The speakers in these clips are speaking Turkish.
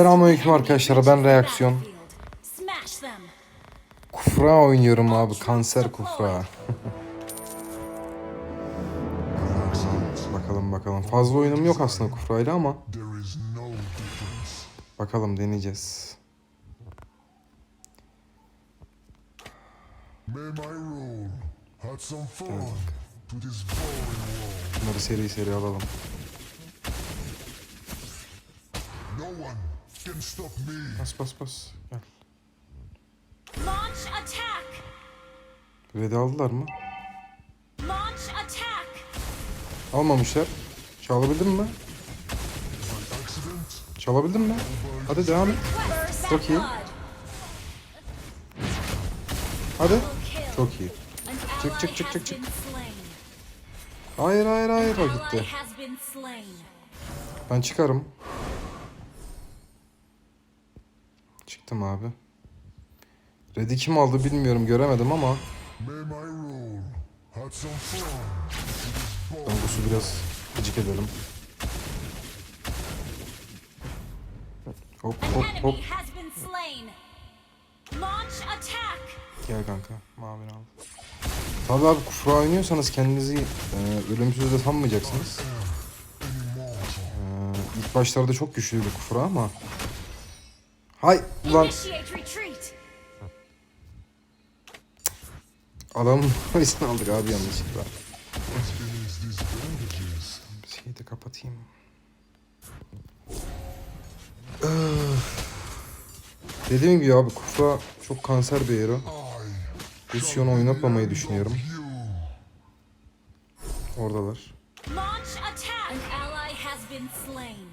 Selamünaleyküm arkadaşlar ben Reaksiyon. Kufra oynuyorum abi kanser kufra. bakalım bakalım. Fazla oyunum yok aslında kufrayla ama bakalım deneyeceğiz. Bunları seri seri alalım. No one. Bas bas bas. Gel. Launch attack. Ready aldılar mı? Launch attack. Almamışlar. Çalabildin mi? Çalabildin mi? Hadi devam et. Çok iyi. Hadi. Çok iyi. Çık, çık, çık, çık, çık. Hayır hayır hayır o gitti. Ben çıkarım. Çıktım abi. Red'i kim aldı bilmiyorum göremedim ama Dongus'u biraz gıcık edelim. Hop hop hop. Gel kanka. Mavi al. Tabi abi kufra oynuyorsanız kendinizi e, ölümsüz de sanmayacaksınız. E, ilk başlarda çok güçlüydü kufra ama. Hay ulan adamın polisini aldık abi yanlışlıkla. Bandages. Şeyi de kapatayım. Dediğim gibi abi Kufra çok kanser bir hero. Lucian oynatmamayı düşünüyorum. Oradalar. Launch attack. An ally has been slain.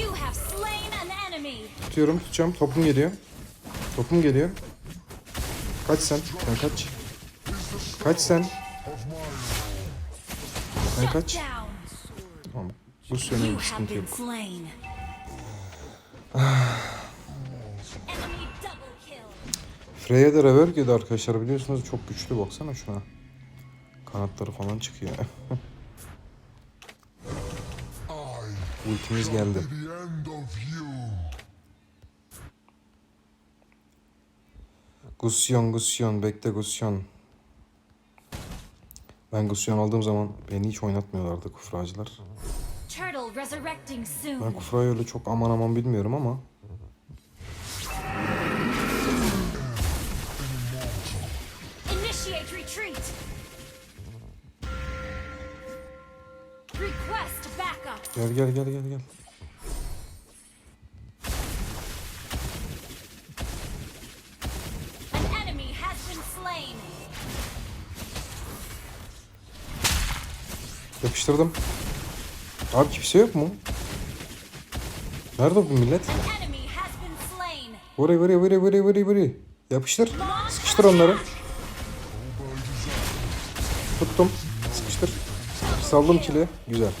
You have slain an enemy. Tutuyorum tutacağım. Topum geliyor. Topum geliyor. Kaç sen. Sen kaç. Kaç sen. Sen kaç. Tamam. Bir have sıkıntı yok. kill. Freya da rework yedi arkadaşlar biliyorsunuz çok güçlü baksana şuna. Kanatları falan çıkıyor. Ultimiz geldi. Gusyon Gusyon bekle Gusyon. Ben Gusyon aldığım zaman beni hiç oynatmıyorlardı kufracılar. Ben kufrayı öyle çok aman aman bilmiyorum ama gel gel gel gel gel. An enemy has been slain. Yapıştırdım. Abi kimse yok mu? Nerede bu millet? Vuruyor vuruyor vuruyor vuruyor vuruyor vuruyor. Yapıştır. Sıkıştır onları. Saldım kili. Güzel.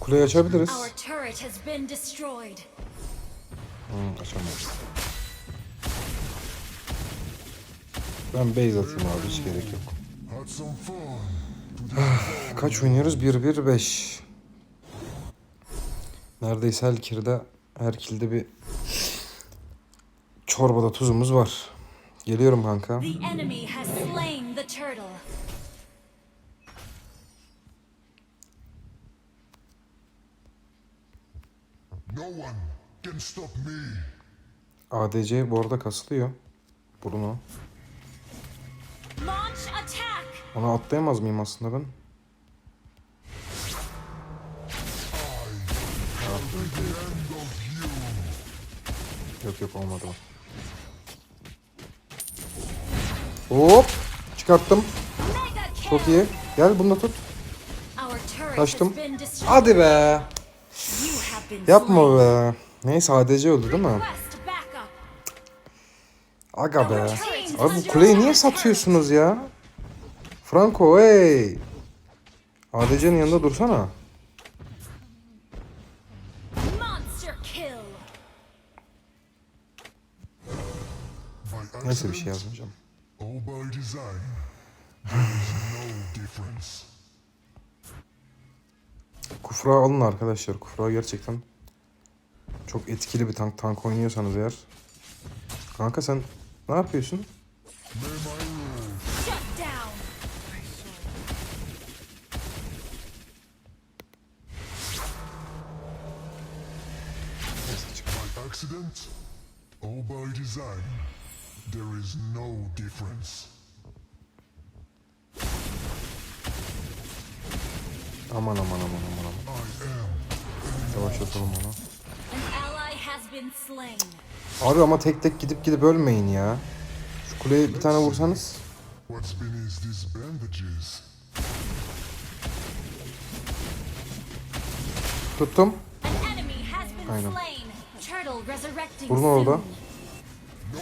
Kuleyi açabiliriz. Hı, açamayız. Ben base atayım abi hiç gerek yok. Fun. Kaç oynuyoruz? 1-1-5. Neredeyse her kilde, her kilde bir çorbada tuzumuz var. Geliyorum kanka. The enemy has slain the turtle. No one can stop me. ADC bu arada kasılıyor. Bruno. Launch attack. Ona atlayamaz mıyım aslında ben? Yok yok olmadı Hop! Çıkarttım. Çok iyi. Gel bunu da tut. Kaçtım. Hadi be. Yapma be. Neyse ADC öldü değil mi? Aga be. Abi bu kuleyi niye satıyorsunuz ya? Franco hey. ADC'nin yanında dursana. Neyse bir şey yazmayacağım. All by design. There is no difference. Kufra alın arkadaşlar. Kufra gerçekten çok etkili bir tank. Tank oynuyorsanız eğer. Kanka sen ne yapıyorsun? Accident, all by design. There is no difference. Aman aman aman aman aman. I am Yavaşlatalım onu. An ally has been slain. Abi ama tek tek gidip gidip ölmeyin ya. Şu kuleye bir tane vursanız. what's beneath these bandages. Tuttum. An enemy has been Aynen. slain. Turtle resurrecting Vurun orada. Of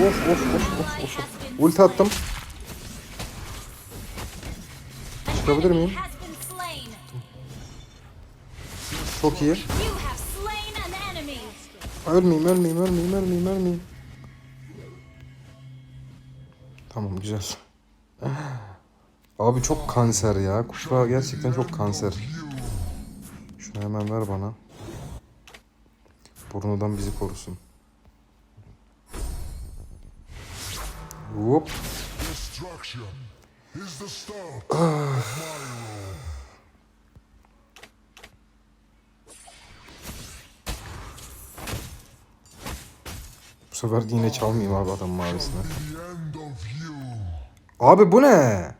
of of of of of. Ulti attım. Çıkabilir miyim? Çok iyi. Ölmeyeyim ölmeyeyim ölmeyeyim ölmeyeyim ölmeyeyim. Tamam güzel. Abi çok kanser ya. Kufra gerçekten çok kanser. Şunu hemen ver bana. Burnudan bizi korusun. Hop. Bu sefer yine çalmayayım abi adam mavisine. Abi bu ne?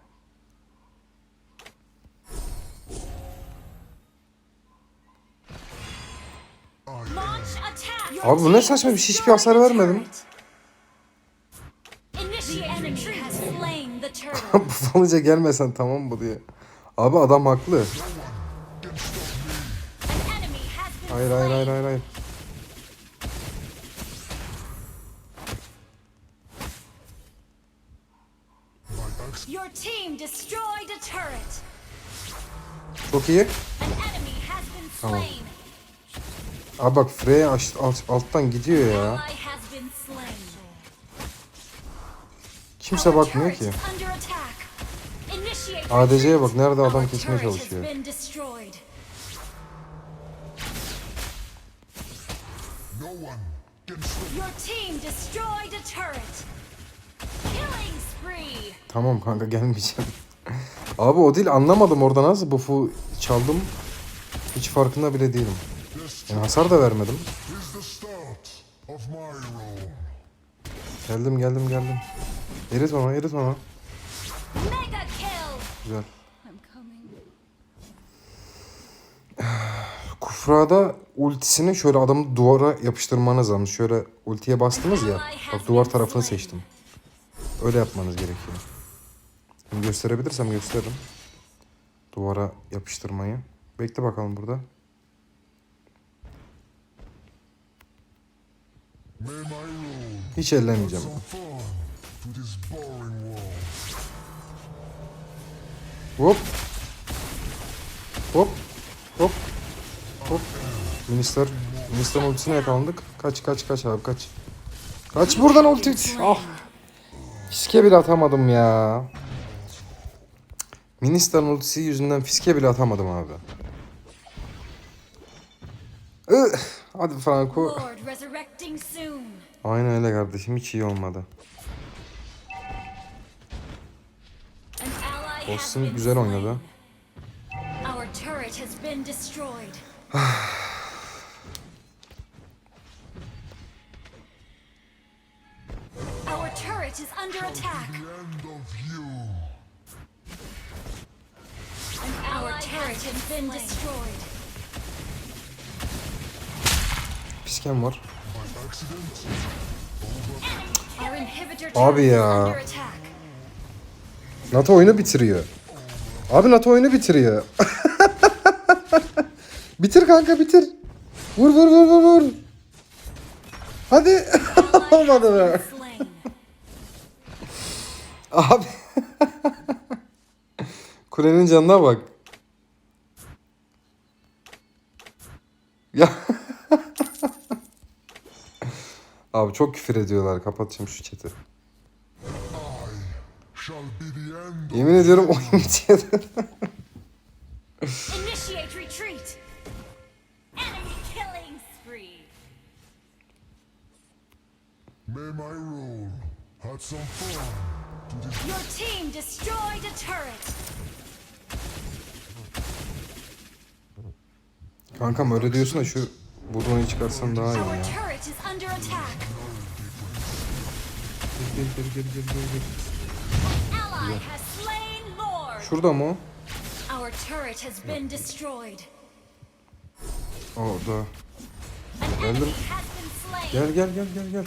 Abi bu ne saçma bir şey, hiçbir hasar vermedim. bu falınca gelmesen tamam mı diye. Abi adam haklı. Hayır hayır hayır hayır hayır. Çok iyi. Tamam. Abi bak Freya alt- alttan gidiyor ya. Kimse bakmıyor ki. ADC'ye bak nerede adam kesmeye çalışıyor. Tamam kanka gelmeyeceğim. Abi o değil anlamadım orada nasıl buff'u çaldım. Hiç farkında bile değilim. Yani hasar da vermedim. Geldim geldim geldim. Erit ona erit kill. Güzel. Kufra'da ultisini şöyle adamı duvara yapıştırmanız lazım. Şöyle ultiye bastınız ya. Bak duvar tarafını seçtim. Öyle yapmanız gerekiyor. Şimdi gösterebilirsem gösteririm. Duvara yapıştırmayı. Bekle bakalım burada. May my rule Hiç ellemeyeceğim. Hop. Hop. Hop. Hop. Minister. Minister ultisine yakalandık. Kaç kaç kaç abi kaç. Kaç buradan ulti. Ah. Fiske bile atamadım ya. Minister ultisi yüzünden fiske bile atamadım abi. Hadi Franco. Aynen öyle kardeşim hiç iyi olmadı. Been güzel oynadı. Turret is under attack. Our turret has been destroyed. Fiskem var. Abi ya. NATO oyunu bitiriyor. Abi NATO oyunu bitiriyor. bitir kanka bitir. Vur vur vur vur vur. Hadi. Olmadı be. Abi. Kulenin canına bak. Ya. Abi çok küfür ediyorlar. Kapatacağım şu chat'i. Yemin ediyorum oyun bitiyor. Initiate retreat. Enemy killing spree. May my role had some fun Your team destroyed a turret. Kankam öyle diyorsun da şu Budon'u çıkarsan daha iyi ya. Gel gel gel gel gel gel. Lord. Şurada mı o? Orada. Geldim. Gel gel gel gel gel.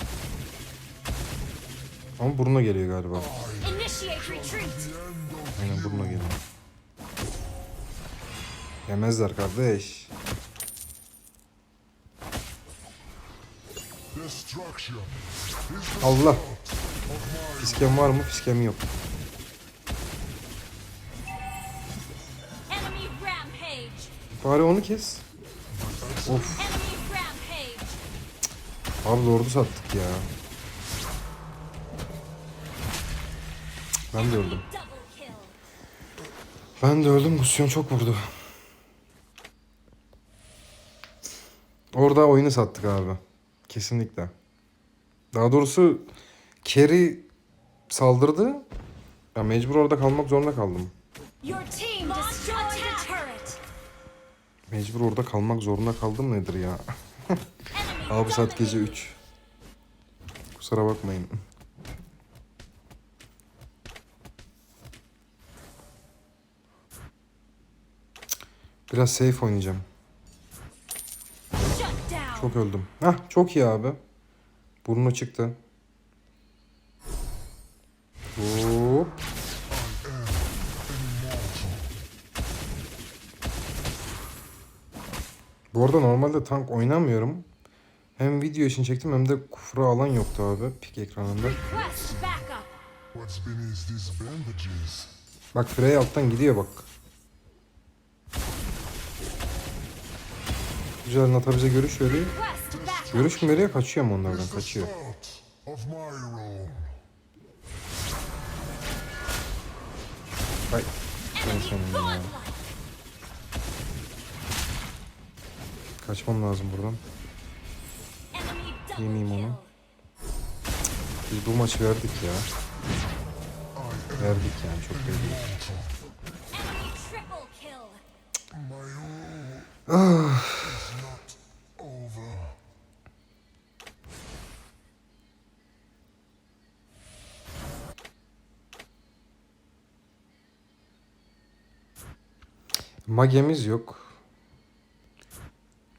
Ama buruna geliyor galiba. Aynen buruna geliyor. Yemezler kardeş. Allah. Fiskem var mı? Fiskem yok. Bari onu kes. Of. Abi lordu sattık ya. Ben de öldüm. Ben de öldüm. Gusyon çok vurdu. Orada oyunu sattık abi. Kesinlikle. Daha doğrusu Kerry saldırdı. Ya mecbur orada kalmak zorunda kaldım. Mecbur orada kalmak zorunda kaldım nedir ya? Abi saat gece 3. Kusura bakmayın. Biraz safe oynayacağım. Çok öldüm. Hah çok iyi abi. Burnu çıktı. Hop. Bu arada normalde tank oynamıyorum. Hem video için çektim hem de kufra alan yoktu abi pik ekranında. Bak Frey alttan gidiyor bak. Güzel Nata bize görüş veriyor. Görüş mü veriyor? Kaçıyor mu onlardan? Kaçıyor. Ay. Ben senin ya. Kaçmam lazım buradan. Yemeyeyim onu. Biz bu maçı verdik ya. Verdik yani çok belli. Enemy Magemiz yok.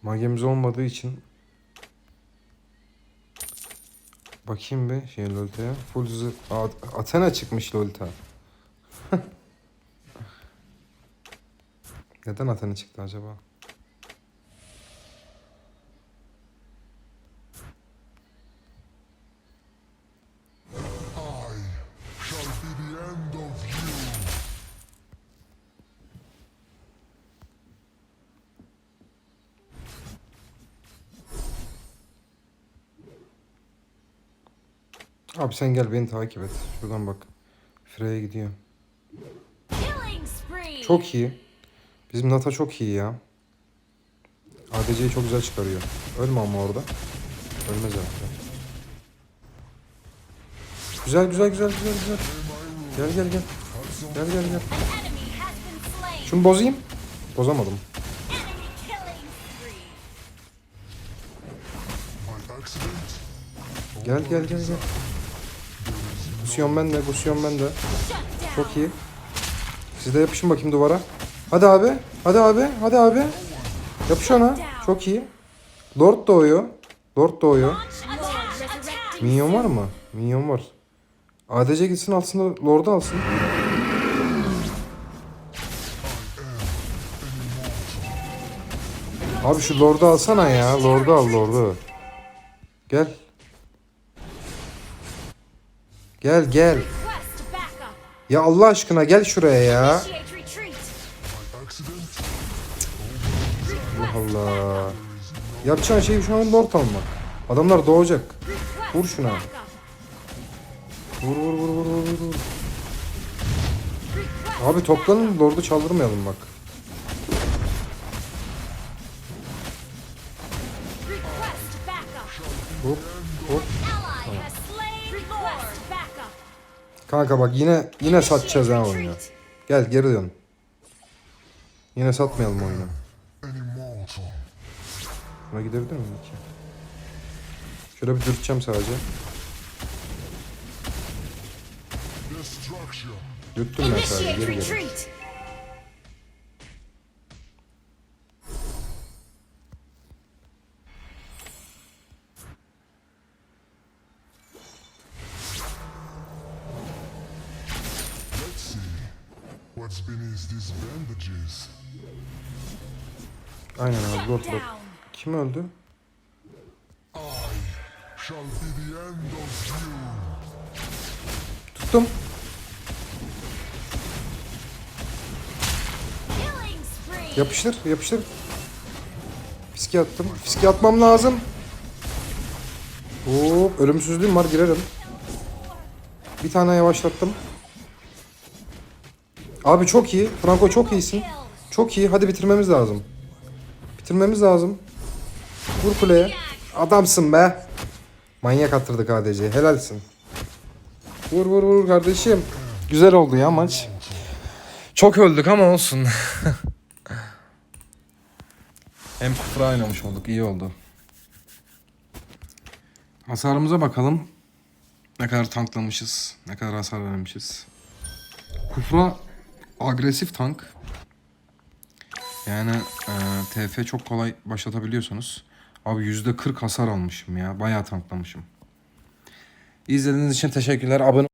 Magemiz olmadığı için Bakayım bir şey Lolta'ya. Full zı... Athena çıkmış Lolta. Neden Athena çıktı acaba? Abi sen gel beni takip et. Şuradan bak. Freya gidiyor. Çok iyi. Bizim Nata çok iyi ya. ADC'yi çok güzel çıkarıyor. Ölme ama orada. Ölmez herhalde. Güzel güzel güzel güzel güzel. Gel gel gel. Gel gel gel. Şunu bozayım. Bozamadım. Gel gel gel gel. Gusyon bende, Gusyon bende. Shut down. Çok iyi. Siz de yapışın bakayım duvara. Hadi abi. Hadi abi. Hadi abi. Yapış ona. Çok iyi. Lord doğuyor. Lord doğuyor. Minyon var mı? Minyon var. ADC gitsin alsın Lord'u alsın. Abi şu Lord'u alsana ya. Lord'u al Lord'u. Gel. Gel gel. Ya Allah aşkına gel şuraya ya. Allah Allah. Yapacağın şey şu an Lord almak. Adamlar doğacak. Vur şuna. Vur vur vur vur vur vur. Abi toplanın lordu çaldırmayalım bak. Kanka bak yine yine satacağız ha oyunu. Gel geri dön. Yine satmayalım oyunu. Buna gidebilir miyim ki? Şöyle bir dürteceğim sadece. Dürttüm ben sadece geri geri. Kim öldü? Tuttum. Yapıştır yapıştır. Fiske attım. Fiske atmam lazım. Hop ölümsüzlüğüm var girerim. Bir tane yavaşlattım. Abi çok iyi. Franco çok iyisin. Çok iyi. Hadi bitirmemiz lazım. Bitirmemiz lazım. Vur kuleye. Adamsın be. Manyak attırdık ADC. Helalsin. Vur vur vur kardeşim. Güzel oldu ya maç. Çok öldük ama olsun. Hem kufra oynamış olduk. iyi oldu. Hasarımıza bakalım. Ne kadar tanklamışız. Ne kadar hasar vermişiz. Kufra agresif tank. Yani e, TF çok kolay başlatabiliyorsunuz. Abi %40 hasar almışım ya. Bayağı tanklamışım. İzlediğiniz için teşekkürler. Abone